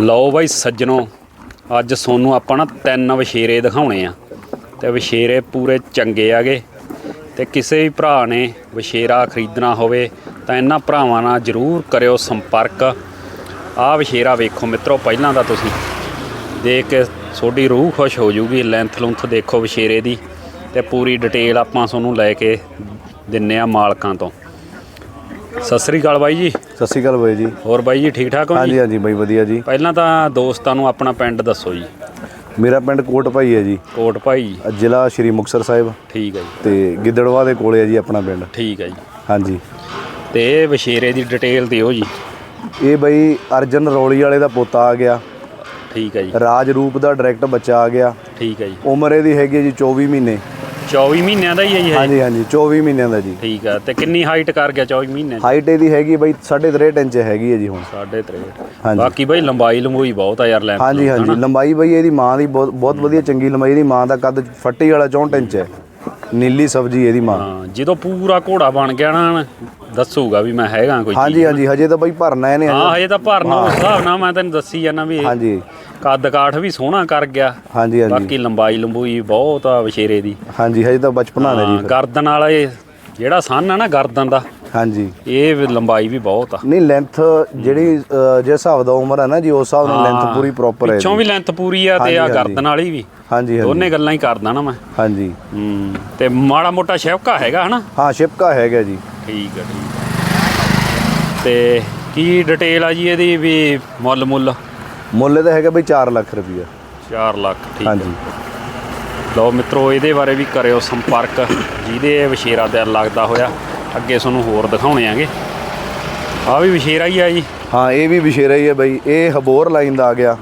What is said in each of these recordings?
ਲਓ ਬਾਈ ਸੱਜਣੋ, ਅੱਜ ਸੋਨੂੰ ਆਪਾਂ ਨਾ ਤਿੰਨ ਵਿਸ਼ੇਰੇ ਦਿਖਾਉਣੇ ਆ। ਤੇ ਵਿਸ਼ੇਰੇ ਪੂਰੇ ਚੰਗੇ ਆਗੇ। ਤੇ ਕਿਸੇ ਵੀ ਭਰਾ ਨੇ ਵਿਸ਼ੇਰਾ ਖਰੀਦਣਾ ਹੋਵੇ, ਤਾਂ ਇਹਨਾਂ ਭਰਾਵਾਂ ਨਾਲ ਜਰੂਰ ਕਰਿਓ ਸੰਪਰਕ। ਆਹ ਵਿਸ਼ੇਰਾ ਵੇਖੋ ਮਿੱਤਰੋ, ਪਹਿਲਾਂ ਦਾ ਤੁਸੀਂ ਦੇਖ ਕੇ ਤੁਹਾਡੀ ਰੂਹ ਖੁਸ਼ ਹੋ ਜਾਊਗੀ ਲੈਂਥ ਲੁੰਥ ਦੇਖੋ ਵਿਸ਼ੇਰੇ ਦੀ। ਤੇ ਪੂਰੀ ਡਿਟੇਲ ਆਪਾਂ ਤੁਹਾਨੂੰ ਲੈ ਕੇ ਦਿੰਨੇ ਆ ਮਾਲਕਾਂ ਤੋਂ। ਸਤਿ ਸ੍ਰੀ ਅਕਾਲ ਬਾਈ ਜੀ। ਸਤਿ ਸ਼੍ਰੀ ਅਕਾਲ ਬਾਈ ਜੀ। ਹੋਰ ਬਾਈ ਜੀ ਠੀਕ ਠਾਕ ਹੋ ਜੀ? ਹਾਂਜੀ ਹਾਂਜੀ ਬਾਈ ਵਧੀਆ ਜੀ। ਪਹਿਲਾਂ ਤਾਂ ਦੋਸਤਾਂ ਨੂੰ ਆਪਣਾ ਪਿੰਡ ਦੱਸੋ ਜੀ। ਮੇਰਾ ਪਿੰਡ ਕੋਟ ਭਾਈ ਹੈ ਜੀ। ਕੋਟ ਭਾਈ। ਜ਼ਿਲ੍ਹਾ ਸ਼੍ਰੀ ਮੁਕਤਸਰ ਸਾਹਿਬ। ਠੀਕ ਹੈ ਜੀ। ਤੇ ਗਿੱਦੜਵਾ ਦੇ ਕੋਲੇ ਹੈ ਜੀ ਆਪਣਾ ਪਿੰਡ। ਠੀਕ ਹੈ ਜੀ। ਹਾਂਜੀ। ਤੇ ਇਹ ਵਿਸ਼ੇਰੇ ਦੀ ਡਿਟੇਲ ਦਿਓ ਜੀ। ਇਹ ਬਾਈ ਅਰਜਨ ਰੌਲੀ ਵਾਲੇ ਦਾ ਪੋਤਾ ਆ ਗਿਆ। ਠੀਕ ਹੈ ਜੀ। ਰਾਜ ਰੂਪ ਦਾ ਡਾਇਰੈਕਟ ਬੱਚਾ ਆ ਗਿਆ। ਠੀਕ ਹੈ ਜੀ। ਉਮਰ ਇਹਦੀ ਹੈਗੀ ਹੈ ਜੀ 24 ਮਹੀਨੇ। 24 ਮਹੀਨਿਆਂ ਦਾ ਹੀ ਹੈ ਜੀ ਇਹ। ਹਾਂਜੀ ਹਾਂਜੀ 24 ਮਹੀਨਿਆਂ ਦਾ ਜੀ। ਠੀਕ ਹੈ ਤੇ ਕਿੰਨੀ ਹਾਈਟ ਕਰ ਗਿਆ 24 ਮਹੀਨਿਆਂ ਚ ਹਾਈਟ ਇਹਦੀ ਹੈਗੀ ਬਾਈ 3.5 ਇੰਚ ਹੈਗੀ ਹੈ ਜੀ ਹੁਣ। ਸਾਢੇ 63 ਹਾਂਜੀ। ਬਾਕੀ ਬਾਈ ਲੰਬਾਈ ਲੰਬੂਈ ਬਹੁਤ ਆ ਯਾਰ ਲੈਂਥ ਹਾਂਜੀ ਹਾਂਜੀ ਲੰਬਾਈ ਬਾਈ ਇਹਦੀ ਮਾਂ ਦੀ ਬਹੁਤ ਬਹੁਤ ਵਧੀਆ ਚੰਗੀ ਲੰਬਾਈ ਇਹਦੀ ਮਾਂ ਦਾ ਕੱਦ ਫੱਟੀ ਵਾਲਾ 64 ਇੰਚ ਹੈ। ਨੀਲੀ ਸਬਜ਼ੀ ਇਹਦੀ ਮਾਂ। ਹਾਂ ਜਦੋਂ ਪੂਰਾ ਘੋੜਾ ਬਣ ਗਿਆ ਨਾ ਦੱਸੂਗਾ ਵੀ ਮੈਂ ਹੈਗਾ ਕੋਈ ਹਾਂਜੀ ਹਾਂਜੀ ਹਜੇ ਤਾਂ ਬਾਈ ਭਰਨਾ ਇਹਨੇ ਹਾਂ ਹਜੇ। ਤਾਂ ਭਰਨਾ ਉਸ ਹਿਸਾਬ ਨਾਲ ਮੈਂ ਤੈਨੂੰ ਦੱਸੀ ਜਾਣਾ ਵੀ ਇਹ ਹਾਂਜੀ। ਕੱਦ ਕਾਠ ਵੀ ਸੋਹਣਾ ਕਰ ਗਿਆ। ਹਾਂਜੀ ਹਾਂਜੀ। ਬਾਕੀ ਲੰਬਾਈ ਲੰਬੂਈ ਬਹੁਤ ਆ ਵਿਸ਼ੇਰੇ ਦੀ। ਹਾਂਜੀ ਹਜੇ ਤਾਂ ਬਚਪਨਾ ਨੇ ਜੀ ਗਰਦਨ ਵਾਲਾ ਇਹ ਜਿਹੜਾ ਸੰਨ ਆ ਨਾ ਗਰਦਨ ਦਾ ਹਾਂਜੀ। ਇਹ ਲੰਬਾਈ ਵੀ ਬਹੁਤ ਆ। ਨਹੀਂ ਲੈਂਥ ਜਿਹੜੀ ਜਿਸ ਹਿਸਾਬ ਦਾ ਉਮਰ ਹੈ ਨਾ ਜੀ ਉਸ ਹਿਸਾਬ ਨਾਲ ਲੈਂਥ ਪੂਰੀ ਪ੍ਰੋਪਰ ਹੈ ਪਿੱਛੋਂ ਵੀ ਲੈਂਥ ਪੂਰੀ ਆ ਤੇ ਆ। ਗਰਦਨ ਵਾਲੀ ਵੀ। ਹਾਂਜੀ ਹਾਂਜੀ। ਦੋਨੇ ਗੱਲਾਂ ਹੀ ਕਰਦਾ ਨਾ ਮੈਂ। ਹਾਂਜੀ। ਹੂੰ ਤੇ ਮਾੜਾ ਮੋਟਾ ਸ਼ੈਵਕਾ ਹੈਗਾ ਹਨਾ? ਹਾਂ ਸ਼ਿਪਕਾ ਹੈਗਾ ਜੀ। ਠੀਕ ਹੈ ਠੀਕ। ਤੇ ਕੀ ਡਿਟੇਲ ਆ ਜੀ ਇਹਦੀ ਵੀ ਮੁੱਲ ਮੁੱਲ ਮੁੱਲ ਇਹਦਾ ਹੈਗਾ ਬਈ 4 ਲੱਖ ਰੁਪਈਆ। 4 ਲੱਖ ਠੀਕ ਹਾਂਜੀ। ਲਓ ਮਿੱਤਰੋ ਇਹਦੇ ਬਾਰੇ ਵੀ ਕਰਿਓ ਸੰਪਰਕ ਜਿਹਦੇ ਵਿਸ਼ੇਰਾ ਦਿਲ ਲੱਗਦਾ ਹੋਇਆ। ਅੱਗੇ ਤੁਹਾਨੂੰ ਹੋਰ ਦਿਖਾਉਣੇ ਆਂਗੇ। ਆ ਵੀ ਵਿਸ਼ੇਰਾ ਹੀ ਆ ਜੀ। ਹਾਂ ਇਹ ਵੀ ਵਿਸ਼ੇਰਾ ਹੀ ਹੈ ਬਈ। ਇਹ ਹਬੋਰ ਲਾਈਨ ਦਾ ਆ ਗਿਆ।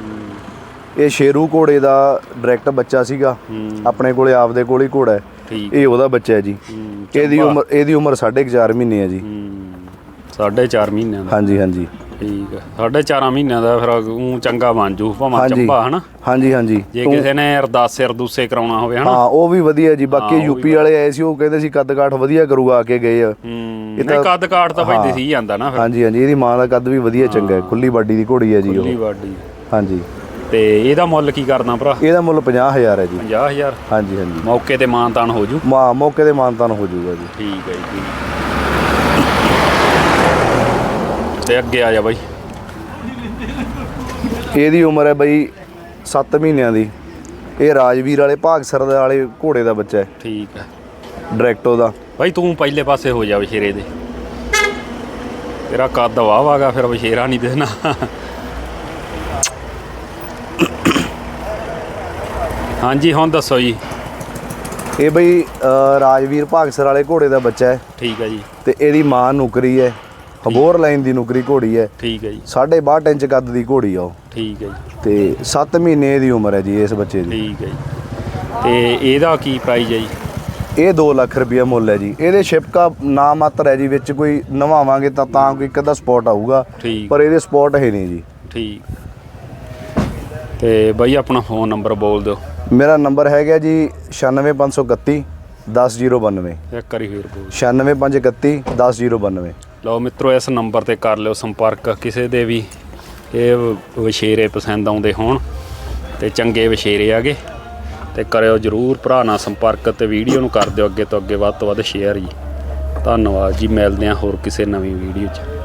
ਇਹ ਸ਼ੇਰੂ ਘੋੜੇ ਦਾ ਡਾਇਰੈਕਟ ਬੱਚਾ ਸੀਗਾ। ਆਪਣੇ ਕੋਲੇ ਆਪਦੇ ਕੋਲ ਹੀ ਘੋੜਾ ਹੈ। ਇਹ ਉਹਦਾ ਬੱਚਾ ਹੈ ਜੀ। ਇਹਦੀ ਉਮਰ ਇਹਦੀ ਉਮਰ 4.5 ਮਹੀਨੇ ਹੈ ਜੀ। ਹੂੰ ਸਾਢੇ ਚਾਰ ਮਹੀਨਿਆਂ ਦਾ। ਹਾਂਜੀ ਹਾਂਜੀ। ਠੀਕ ਹੈ ਸਾਢੇ ਚਾਰਾਂ ਮਹੀਨਿਆਂ ਦਾ ਫਿਰ ਉਹ ਚੰਗਾ ਬਣ ਜੂ ਭਾਵੇਂ ਹਾਂਜੀ। ਚੰਬਾ ਹਨਾ? ਹਾਂਜੀ ਹਾਂਜੀ। ਜੇ ਕਿਸੇ ਨੇ ਅਰਦਾਸੇ ਅਰਦੂਸੇ ਕਰਾਉਣਾ ਹੋਵੇ ਹਨਾ? ਹਾਂ ਉਹ ਵੀ ਵਧੀਆ ਜੀ। ਬਾਕੀ ਯੂਪੀ ਵਾਲੇ ਆਏ ਸੀ ਉਹ ਕਹਿੰਦੇ ਸੀ ਕੱਦ ਕਾਠ ਵਧੀਆ ਕਰੂਗਾ ਆ ਕੇ ਗਏ ਆ। ਹੂੰ ਇਹ ਨਹੀਂ ਤਾਂ- ਕੱਦ ਕਾਠ ਤਾਂ ਭਾਈ। ਦਿਸੀ ਜਾਂਦਾ ਨਾ ਫਿਰ। ਹਾਂਜੀ ਹਾਂਜੀ ਇਹਦੀ ਮਾਂ ਦਾ ਕੱਦ ਵੀ ਵਧੀਆ ਚੰਗਾ ਹੈ। ਖੁੱਲੀ ਬਾਡੀ ਦੀ ਘੋੜੀ ਹੈ ਜੀ ਖੁੱਲੀ ਉਹ ਬਾਡੀ। ਹਾਂਜੀ। ਤੇ ਇਹਦਾ ਮੁੱਲ ਕੀ ਕਰਨਾ ਭਰਾ? ਇਹਦਾ ਮੁੱਲ 50000 ਹੈ ਜੀ। 50000 ਹਾਂਜੀ ਹਾਂਜੀ। ਮੌਕੇ ਤੇ ਮਾਨਤਾਨ ਹੋ ਜੂ? ਮਾ ਮੌਕੇ ਦੇ ਮਾਨਤਾਨ ਹੋ ਜਾਊਗਾ ਜੀ। ਠੀਕ ਹੈ ਜੀ ਤੇ ਅੱਗੇ ਆ ਜਾ ਬਾਈ। ਇਹਦੀ ਉਮਰ ਹੈ ਬਈ 7 ਮਹੀਨਿਆਂ ਦੀ। ਇਹ ਰਾਜਵੀਰ ਵਾਲੇ ਭਾਗਸਰ ਦੇ ਵਾਲੇ ਘੋੜੇ ਦਾ ਬੱਚਾ ਹੈ। ਠੀਕ ਹੈ। ਡਾਇਰੈਕਟੋ ਦਾ। ਬਾਈ ਤੂੰ ਪਹਿਲੇ ਪਾਸੇ ਹੋ ਜਾ ਵਿਸ਼ੇਰੇ ਦੇ। ਤੇਰਾ ਕੱਦ ਵਾਹ ਵਾਗਾ ਫਿਰ ਵਿਸ਼ੇਰਾ ਨਹੀਂ ਦਿਸਣਾ ਹਾਂਜੀ ਹੁਣ ਦੱਸੋ ਜੀ। ਇਹ ਬਈ ਰਾਜਵੀਰ ਭਾਗਸਰ ਵਾਲੇ ਘੋੜੇ ਦਾ ਬੱਚਾ ਹੈ। ਠੀਕ ਹੈ ਜੀ। ਤੇ ਇਹਦੀ ਮਾਂ ਨੁਕਰੀ ਹੈ। ਹਬੋਰ ਲਾਈਨ ਦੀ ਨੁਕਰੀ ਘੋੜੀ ਹੈ। ਠੀਕ ਹੈ ਜੀ। 62 ਇੰਚ ਕੱਦ ਦੀ ਘੋੜੀ ਆ ਉਹ। ਠੀਕ ਹੈ ਜੀ। ਤੇ 7 ਮਹੀਨੇ ਦੀ ਉਮਰ ਹੈ ਜੀ ਇਸ ਬੱਚੇ ਦੀ। ਠੀਕ ਹੈ ਜੀ। ਤੇ ਇਹਦਾ ਕੀ ਪ੍ਰਾਈਸ ਹੈ ਜੀ? ਇਹ 2 ਲੱਖ ਰੁਪਇਆ ਮੁੱਲ ਹੈ ਜੀ। ਇਹਦੇ ਸ਼ਿਪਕਾ ਨਾ ਮਾਤਰ ਹੈ ਜੀ ਵਿੱਚ ਕੋਈ ਨਵਾਵਾਂਗੇ ਤਾਂ ਤਾਂ ਕੋਈ ਅੱਧਾ ਸਪੌਟ ਆਊਗਾ। ਪਰ ਇਹਦੇ ਸਪੌਟ ਹੈ ਨਹੀਂ ਜੀ। ਠੀਕ। ਤੇ ਬਾਈ ਆਪਣਾ ਫੋਨ ਨੰਬਰ ਬੋਲ ਦਿਓ। ਮੇਰਾ ਨੰਬਰ ਹੈਗਾ ਜੀ 96531 10092 ਇੱਕ ਵਾਰੀ ਫੇਰ ਬੋਲ 96531 10092 ਲਓ ਮਿੱਤਰੋ, ਇਸ ਨੰਬਰ ਤੇ ਕਰ ਲਿਓ ਸੰਪਰਕ, ਕਿਸੇ ਦੇ ਵੀ ਇਹ ਵਿਸ਼ੇਰੇ ਪਸੰਦ ਆਉਂਦੇ ਹੋਣ ਤੇ ਚੰਗੇ ਵਿਸ਼ੇਰੇ ਆਗੇ ਤੇ ਕਰਿਓ ਜਰੂਰ ਭਰਾ ਨਾਲ ਸੰਪਰਕ ਤੇ ਵੀਡੀਓ ਨੂੰ ਕਰ ਦਿਓ ਅੱਗੇ ਤੋਂ ਅੱਗੇ ਵੱਧ ਤੋਂ ਵੱਧ ਸ਼ੇਅਰ ਜੀ। ਧੰਨਵਾਦ ਜੀ, ਮਿਲਦੇ ਹਾਂ ਹੋਰ ਕਿਸੇ ਨਵੀਂ ਵੀਡੀਓ 'ਚ।